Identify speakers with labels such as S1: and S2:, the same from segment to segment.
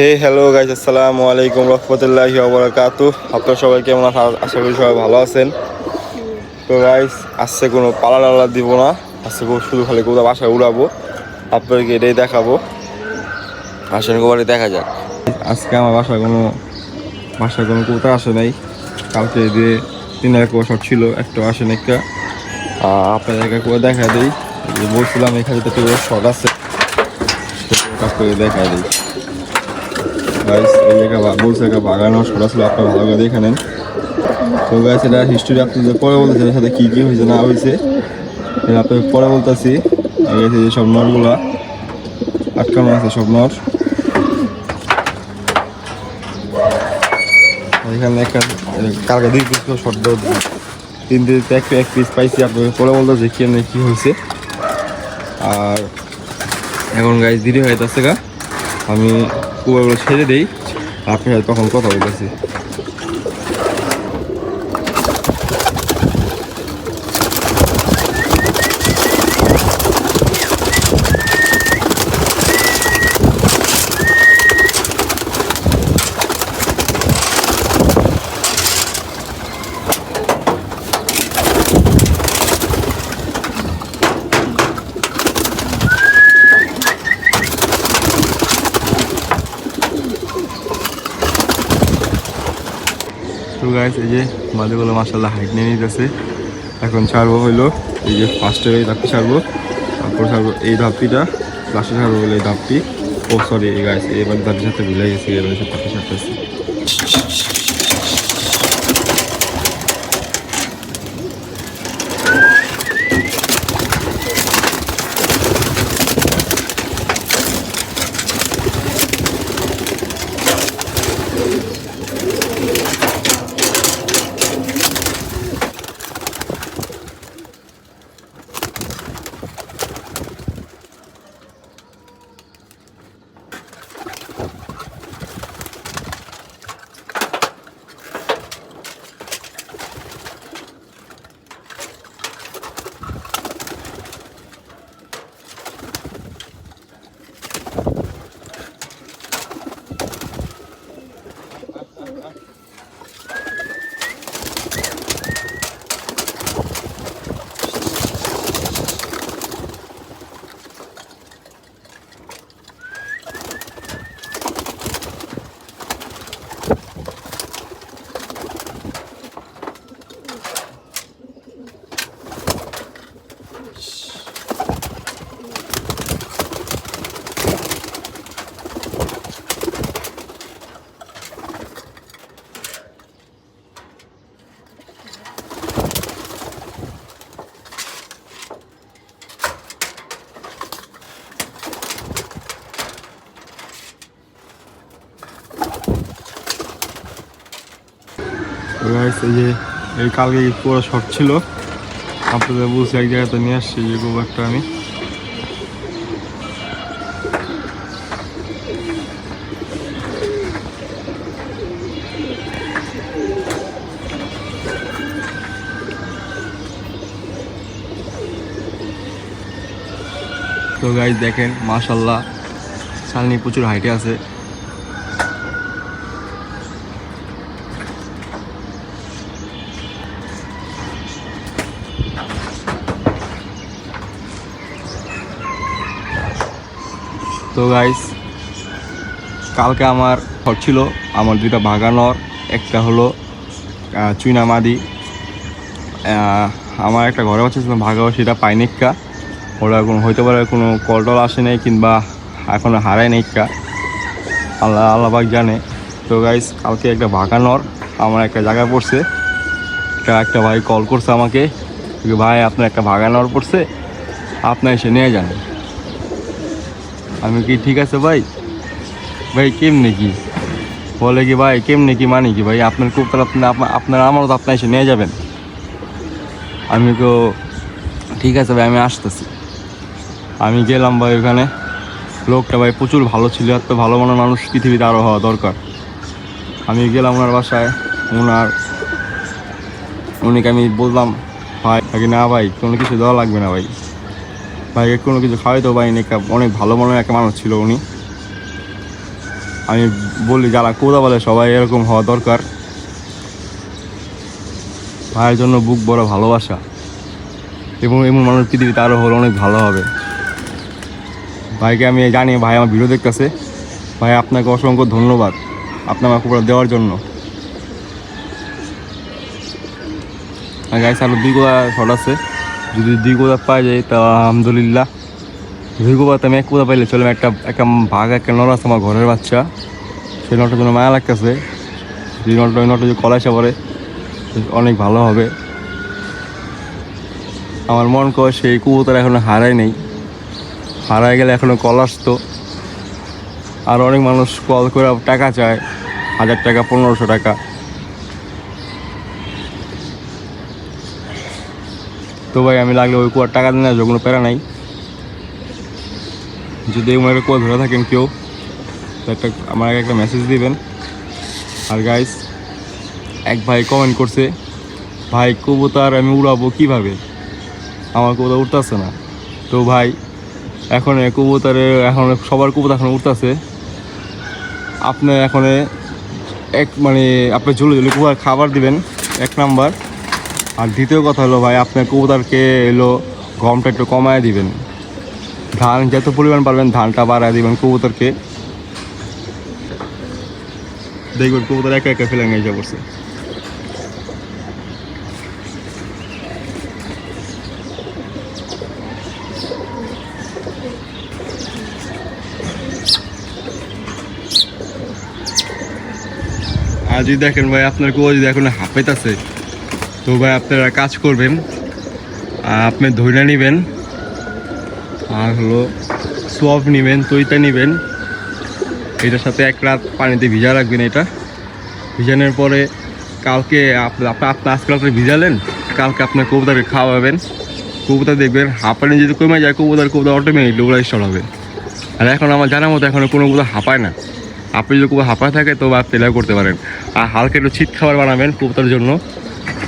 S1: হে hello guys আসসালামু আলাইকুম রহমতুল্লাহি ওবরাকাতু আপনারা সবাই কেমন আশা করি সবাই ভালো আছেন। তো গাইজ আজকে কোনো পালা টালা দিব না। খুব শুধু খালি কোথাও বাসায় উড়াবো। আপনাদেরকে এটাই দেখাবো। আসেন গোবারে দেখা যাক। আজকে আমার বাসায় কোনো বাসায় কোনো কবুতর আসে নাই। কালকে দিয়ে তিন এক বছর ছিল একটা আসে না একটা আপনাদেরকে করে দেখা দিই। বলছিলাম এখানে তো শট আছে। দেখা দিই। গাইস এই জায়গা বলছে একটা বাগানো সরা ছিল আপনারা ভালো করে দেখে নেন। তো গাইস এটা হিস্টোরি আপনাদের পরে বলতেছে এর সাথে কী কী হয়েছে, না হয়েছে এটা আপনাদের পরে বলতেছি। এই যে সব নরগুলা আটকানো আছে, সব নর এখানে একটা কালকে দুই পিস শর্ট দাও তিন দিন এক এক পিস পাইছি আপনাদের পরে বলতেছে কি এমনি কী হয়েছে। আর এখন গাইস দেরি হয়ে যাচ্ছে গা। আমি কুয়াগুলো ছেড়ে দেই আপনি হয়তো তখন কথা বলতেছি তো গাইস এই যে মাছগুলো মাসাল্লাহ হাইট নিয়ে নিতেছে। এখন ছাড়বো হইল এই যে ফার্স্টের এই ধাপটি ছাড়বো, তারপর ছাড়বো এই ধাপটিটা লাস্টে ছাড়বো হলো এই ধাপটি। ও সরি গাইস এবার ধাপটির সাথে ভুলে গেছি, এবার সাথে ধাপটি এই যে, এই কালকে পুরো শর্ট ছিল? আপনাদের বলছি এক জায়গাতে নিয়ে আসছি যে গোবরটা আমি। তো গাইজ দেখেন মাশাল্লাহ শালনি প্রচুর হাইটে আছে। তো গাইস কালকে আমার ঘর ছিল আমার দুইটা বাগানর একটা হলো আহ, চুইনা মাদি আমার একটা ঘরে হচ্ছে ভাগাও সেটা পাইনিকা ওরা কোনো হইতে পারে কোনো কল টল আসে নাই কিংবা এখনও হারায় নাই কা আল্লাহ আল্লাহবাক জানে। তো গাইস কালকে একটা বাগানর আমার একটা জায়গায় পড়ছে। একটা একটা ভাই কল করছে আমাকে। ভাই আপনার একটা বাগানর পড়ছে। আপনার এসে নিয়ে যান। আমি কি ঠিক আছে ভাই? ভাই, কেমনে কি? বলে কি ভাই, কেমনে কি মানে কি ভাই? আপনার খুব আপনার আমারও তো আপনি এসে নিয়ে যাবেন। আমি তো ঠিক আছে ভাই, আমি আসতেছি। আমি গেলাম ভাই ওখানে। লোকটা ভাই প্রচুর ভালো ছিল, এত ভালো মনের মানুষ পৃথিবীতে আরও হওয়া দরকার। আমি গেলাম ওনার বাসায়। ওনার উনিকে আমি বললাম, ভাই না ভাই, কোনো কিছু দেওয়া লাগবে না ভাই। ভাইকে কোনো কিছু খাওয়াইতেও পারিনি অনেক ভালো মনের একটা মানুষ ছিল উনি। আমি বলি, যারা কোদা বলে সবাই এরকম হওয়া দরকার। ভাইয়ের জন্য বুক বড় ভালোবাসা। এবং এমন মানুষ পৃথিবীতে আরও হলে অনেক ভালো হবে। ভাইকে আমি জানি, ভাই আমার ভিডিও দেখতেছে। ভাই, আপনাকে অসংখ্য ধন্যবাদ আপনার আমার কুকুরা দেওয়ার জন্য। গাইস আরও দুই গোড়া শট আছে। যদি দুই গোড়া পাওয়া যায়, তা আলহামদুলিল্লাহ। দুই গোড়াতে আমি এক গোড়া পাইলে চলে একটা একটা ভাগ, একটা নর আছে আমার ঘরের বাচ্চা। সেই নটার জন্য মায়া লাগতেছে। যদি নটটা ওই নটটা যদি কলাইসা পড়ে, অনেক ভালো হবে। আমার মন করে সেই কবুতর এখনও হারাই নেই। হারাই গেলে এখনও কল আসতো। আর অনেক মানুষ কল করে টাকা চায়। হাজার টাকা, পনেরোশো টাকা। তো ভাই, আমি লাগলে ওই কুয়ার টাকা দিন আসবে কোনো প্যারা নাই। যদি মনে কুয়া ধরে থাকেন কেউ, তো একটা আমাকে একটা মেসেজ দিবেন। আর গাইস এক ভাই কমেন্ট করছে, ভাই, কবুতর আমি উড়াবো কীভাবে? আমার কবুতর উঠতেছে না। তো ভাই, এখন কবুতরে, এখন সবার কবুতর এখন উঠতেছে আপনি এখন এক মানে আপনি ঝুলে ঝুলে কবুতর খাবার দিবেন, এক নাম্বার আর দ্বিতীয় কথা হলো ভাই, আপনার কবুতরকে এলো গমটা একটু কমায় দিবেন। ধান যত পরিমাণ পারবেন ধানটা বাড়ায় দিবেন কবুতরকে। দেখবেন কবুতর একা একা ফেলে নিয়ে পড়ছে আর যদি দেখেন ভাই, আপনার কুয়া যদি এখন হাফেত আছে তো ভাই, আপনারা কাজ করবেন আপনি ধৈর্য নেবেন, আর হলো সোয়াব নেবেন তৈতা নেবেন। এটার সাথে এক রাত পানিতে ভিজা রাখবেন এটা। ভিজানোর পরে কালকে আপনি আপনি আজকে রাত্রে ভিজালেন, কালকে আপনার কবুতরকে খাওয়াবেন। কবুতর দেখবেন, হাঁপানি যদি কমে যায়, কবুতর কবুতর অটোমেটিকলি ওরা স্টার্ট হবে আর এখন আমার জানার মতো এখনও কোনো কবুতর হাঁপায় না। আপনি যদি কবুতর হাঁপায় থাকে তো আপনি করতে পারেন। আর হালকা একটু শীত খাবার বানাবেন কবুতরের জন্য।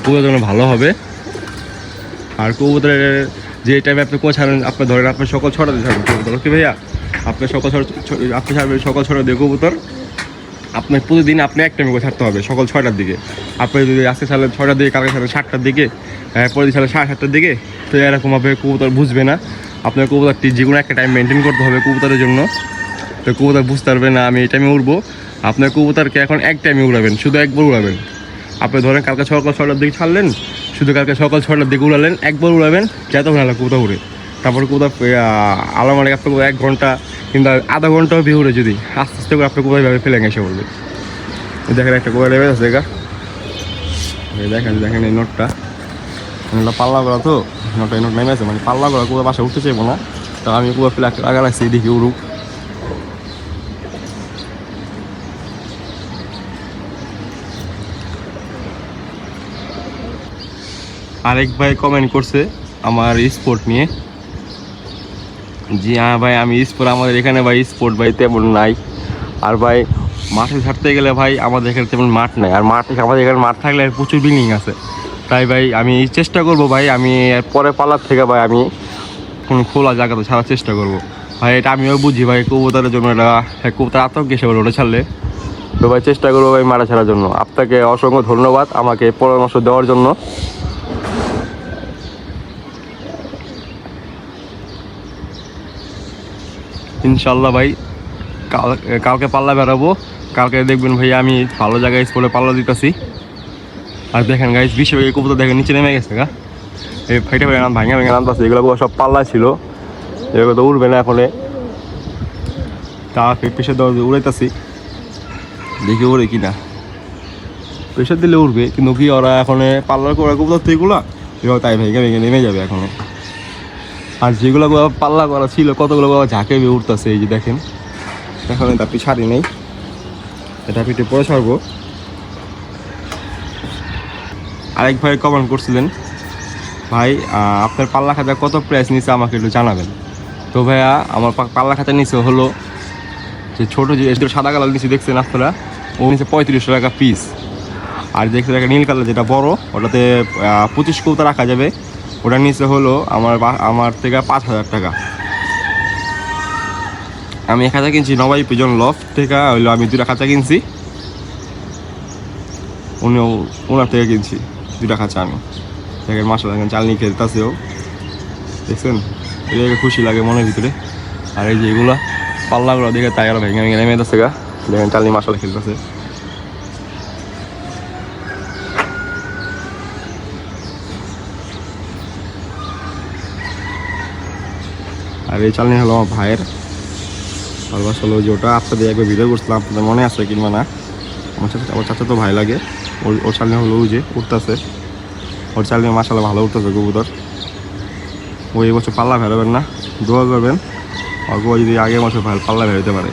S1: কবুতরের জন্য ভালো হবে। আর কবুতরের যে টাইমে আপনি কোচ ছাড়েন আপনি ধরেন আপনি সকাল ছটা দিয়ে ছাড়বেন কবুতর। ওকে ভাইয়া? আপনি সকাল আপনি ছাড়বেন সকাল ছটা দিয়ে কবুতর। আপনার প্রতিদিন আপনি এক টাইমে ছাড়তে হবে সকাল ছয়টার দিকে। আপনি যদি আজকে ছাড়লেন ছয়টার দিকে, কালকে ছাড়লেন সাতটার দিকে পরের ছাড়লেন সাড়ে সাতটার দিকে, তো এরকম এরকমভাবে কবুতর বুঝবে না। আপনার কবুতরটি যে কোনো একটা টাইম মেনটেন করতে হবে কবুতরের জন্য। তো কবুতর বুঝতে পারবে না, আমি এই টাইমে উড়বো। আপনার কবুতরকে এখন এক টাইমে উড়াবেন, শুধু একবার উড়াবেন। আপনি ধরেন কালকে সকাল ছটার দিকে ছাড়লেন, শুধু কালকে সকাল ছটার দিকে উড়ালেন, একবার উড়াবেন যত ভালো কবুতর উড়ে। তারপর কোথাও আলামারে আপনার এক ঘণ্টা কিংবা আধা ঘন্টাও উড়ে যদি, আস্তে আস্তে করে আপনার কোথায় ভাবে ফেলে এসে এই দেখেন একটা কোয়া লেবে আছে গা। দেখেন দেখেন এই নোটটা। নোটটা পাল্লা করা তো, নোটটা এই নোট নেমে আছে মানে পাল্লা করা কোথাও বাসা উঠতে চাইব না। তো আমি কোথাও ফেলে আগা রাখছি দেখি উড়ুক। আরেক ভাই কমেন্ট করছে আমার স্পোর্ট নিয়ে। জি হ্যাঁ ভাই আমি স্পোর্ট আমাদের এখানে ভাই স্পোর্ট ভাই তেমন নাই। আর ভাই মাঠে ছাড়তে গেলে ভাই আমাদের এখানে তেমন মাঠ নাই। আর মাঠ আমাদের এখানে মাঠ থাকলে প্রচুর বিল্ডিং আছে। তাই ভাই আমি চেষ্টা করব ভাই আমি পরে পালার থেকে ভাই আমি কোনো খোলা জায়গাতে ছাড়ার চেষ্টা করব। ভাই এটা আমিও বুঝি ভাই কবুতরের জন্য এটা হ্যাঁ, কবুতর আতঙ্ক এসে বলে ওটা ছাড়লে। তো ভাই চেষ্টা করব ভাই মারা ছাড়ার জন্য। আপনাকে অসংখ্য ধন্যবাদ আমাকে পরামর্শ দেওয়ার জন্য। ইনশাল্লাহ ভাই, কাল, কালকে পাল্লা বেরাবো কালকে দেখবেন ভাই আমি ভালো জায়গায় স্কুলে পাল্লা দিতেছি। আর দেখেন গাইজ বিশ্ব কবুতর দেখেন, নিচে নেমে গেছে গা। এই ফাইটে ফাইটে নাম ভাঙে ভেঙে নামতেছে, এগুলো সব পাল্লা ছিল। এগুলো তো উঠবে না এখনে তা প্রেশার দেওয়া উড়াইতেছি। দেখি উড়ে কি না প্রেশার দিলে উঠবে কিন্তু কি ওরা এখন পাল্লার করা কবুতর তো এগুলো তাই ভেঙে ভেঙে নেমে যাবে এখন আর যেগুলো পাল্লা করা ছিল, কতগুলো বাবা ঝাঁকে উঠতেছে, এই যে দেখেন। এখন তাপি ছাড়ি নেই। এটা পিঠে পরে ছাড়বো। আরেক ভাই কমেন্ট করছিলেন, ভাই আপনার পাল্লা খাতা কত প্রাইস নিচ্ছে আমাকে একটু জানাবেন? তো ভাইয়া, আমার পাল্লা খাতা নিচে হলো যে ছোটো যে সাদা কালার নিচে দেখছেন আপনারা? ও নিচে পঁয়ত্রিশশো টাকা পিস আর দেখছেন একটা নীল কালার যেটা বড়, ওটাতে পঁচিশ কৌতা রাখা যাবে। ওটার নিচে হলো আমার আমার থেকে পাঁচ হাজার টাকা। আমি এক খাঁচা কিনছি নবাই পিজন লফ থেকে, হইল আমি দুটা খাঁচা কিনছি। উনি ওনার থেকে কিনছি দুটা খাঁচা আমি। দেখেন মাসা দেখেন চালনি খেলতেছেও দেখছেন? এটা খুশি লাগে মনের ভিতরে। আর এই যে এগুলা পাল্লাগুলো দেখে তাই আরও ভেঙে ভেঙে নেমে গা। দেখেন চালনি মাসালা খেলতেছে। আর এই চালনি হলো আমার ভাইয়ের। ভালোবাসা হলো যে ওটা। আপনাদের একবার ভিডিও করছিলাম, আপনাদের মনে আছে কিংবা না? আমার চাচা আমার চাচা তো ভাই লাগে। ওর ওর চালনি হলো যে, উঠতেছে। ওর চালনি মাসালা ভালো উঠতেছে, কবুতর। ও এই বছর পাল্লা ফেরাবেন না, দোয়া করবেন। অল্প যদি আগে বছর পাল্লা ফেরাতে পারে।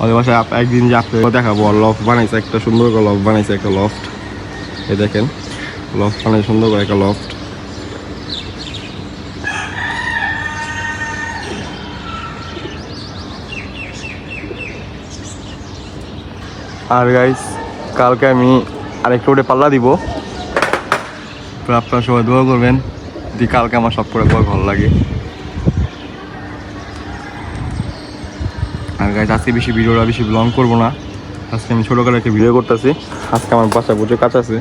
S1: ওদের বাসায় একদিন যে আপনি দেখাবো। লফট বানাইছে একটা সুন্দর করে লফট বানাইছে একটা লফট এ দেখেন লফট বানাইছে সুন্দর করে একটা লফট আর গাইস কালকে আমি আরেকটু ওটা পাল্লা দিব। তো আপনারা সবাই দোয়া করবেন, যদি কালকে আমার সব করে বড় ভালো লাগে। আর গাইস আজকে বেশি ভিডিওটা বেশি লং করব না। আজকে আমি ছোটো করে একটা ভিডিও করতেছি। আজকে আমার বাসা প্রচুর কাজ আছে।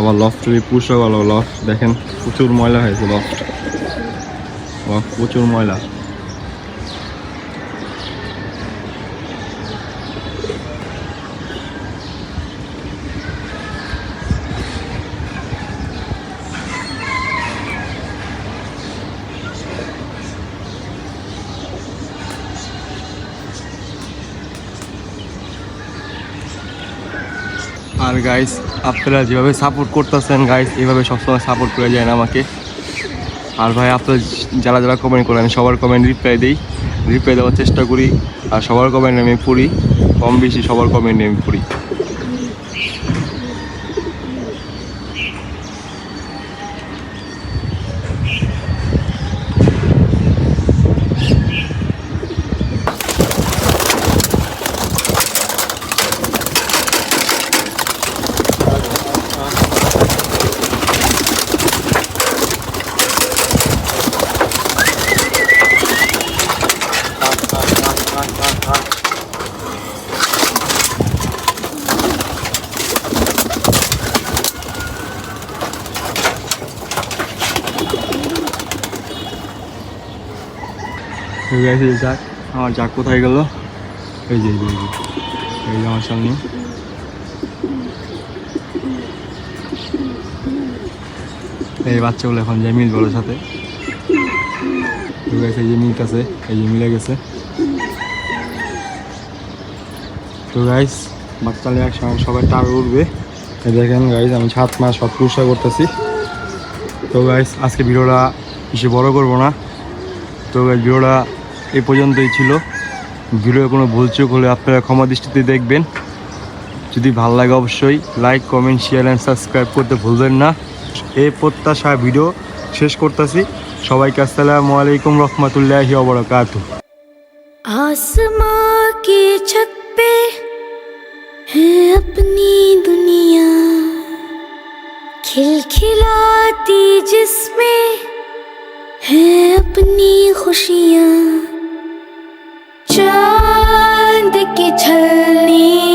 S1: আমার লফট পুষো ভালো লফট দেখেন, প্রচুর ময়লা হয়েছে লফট প্রচুর ময়লা। গাইস আপনারা যেভাবে সাপোর্ট করতেছেন গাইস এভাবে সবসময় সাপোর্ট করে যায় আমাকে। আর ভাই, আপনারা যারা যারা কমেন্ট করেন, সবার কমেন্ট রিপ্লাই দিই। রিপ্লাই দেওয়ার চেষ্টা করি, আর সবার কমেন্ট আমি পড়ি, কম বেশি সবার কমেন্ট আমি পড়ি গাইস এই যাক। আমার যাক কোথায় গেল? এই যে এই যে, এই যে। আমার সামনে। এই বাচ্চাগুলো এখন যে মিল বড়োর সাথে। এই যে মিলতেছে এই যে মিলে গেছে। তো গাইস বাচ্চা নিয়ে একসঙ্গে সবাই টার উঠবে। এই দেখেন গাইস আমি সাত মাস সব পুরস্কার করতেছি। তো গাইস আজকে ভিডিওটা বেশি বড় করব না। তো guys, ভিডিওটা এই পর্যন্তই ছিল ভিডিও কোনো ভুল চুক হলে আপনারা ক্ষমা দৃষ্টিতে দেখবেন যদি ভালো লাগে অবশ্যই like comment share and subscribe করতে ভুলবেন না এই প্রত্যাশা ভিডিও শেষ করতেছি সবাইকে আসসালামু আলাইকুম রহমতুল্লাহি ওবরাকাতুহ
S2: आसमां की छत पे है अपनी दुनिया खिलखिलाती जिसमें है अपनी खुशियाँ چاند کی چھلنی